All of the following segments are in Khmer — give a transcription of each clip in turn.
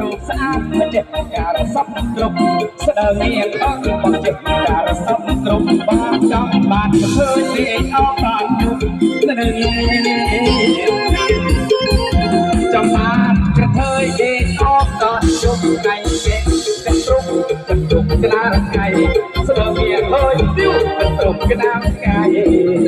រូបស្អាតចិត្តការសពគ្រប់ស្ដើងនាងអត់មកចិត្តការសពគ្រប់បានចង់បានឃើញនាងអត់បានយប់នៅចាំបានក្រថើយគេអត់ក៏យប់ថ្ងៃគេចិត្តគ្រប់ចិត្តគ្រប់ក្តារថ្ងៃស្ដើងនាងអើយយប់គ្រប់ក្តារថ្ងៃ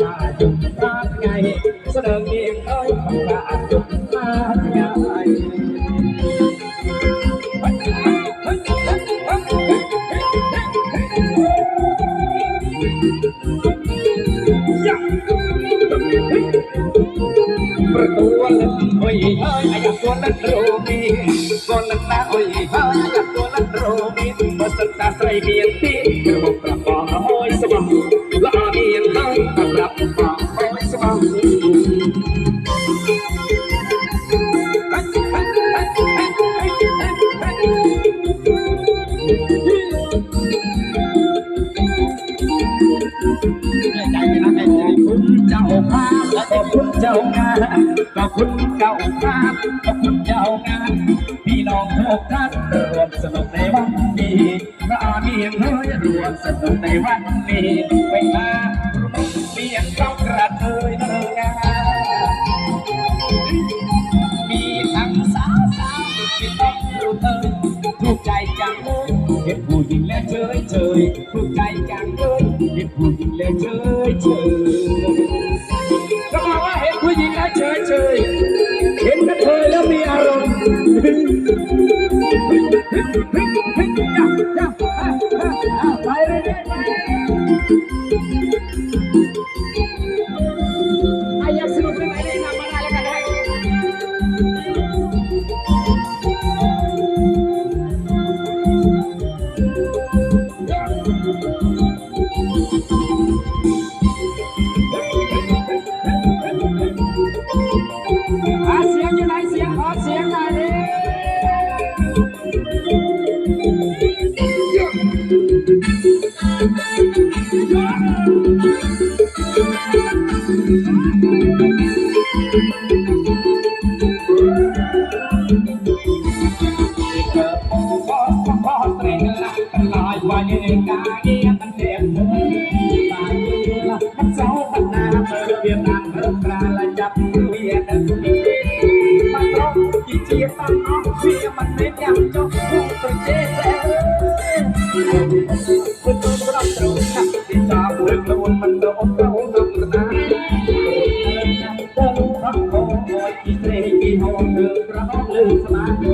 កាជុំកាថ្ងៃស្ដឹងនាងអើយបង្កាជុំកាថ្ងៃប្រតួលអុយហើយអាយ៉ាខ្លួននឹងរូមីខ្លួននឹងណាអុយហើយអាយ៉ាខ្លួននឹងរូមីបើសិនតាស្រីមានទី จ้างานขอบคุณเจ้าภาพขอบคุณเจ้างานพี่น้องทุกท่านรวมสนุกในวันนี้พระอามีเฮ้ยรวมสนุกในวันนี้ไปมา จังเลยเห็นผู้หญิงแล้วเฉยเฉยก็บอกว่าเห็นผู้หญิงแล้วเฉยเฉยเห็นกระเธอแล้วมีอารมณ์ไปเลยไปเลย មិនចោលបណ្ណាមើលវៀតណាមមើលប្រាឡាចាប់វានៅទីមិនត្រង់ទីជាសំអស់វាមិនមែនយ៉ាងចុះគុំប្រទេសអើយពុទ្ធប្រាប់ត្រូវថាទីតាមើលខ្លួនមិនដូចទៅក្នុងណាទៅរកបងអើយទីស្រេកទីហោងលើប្រហោងលើស្មា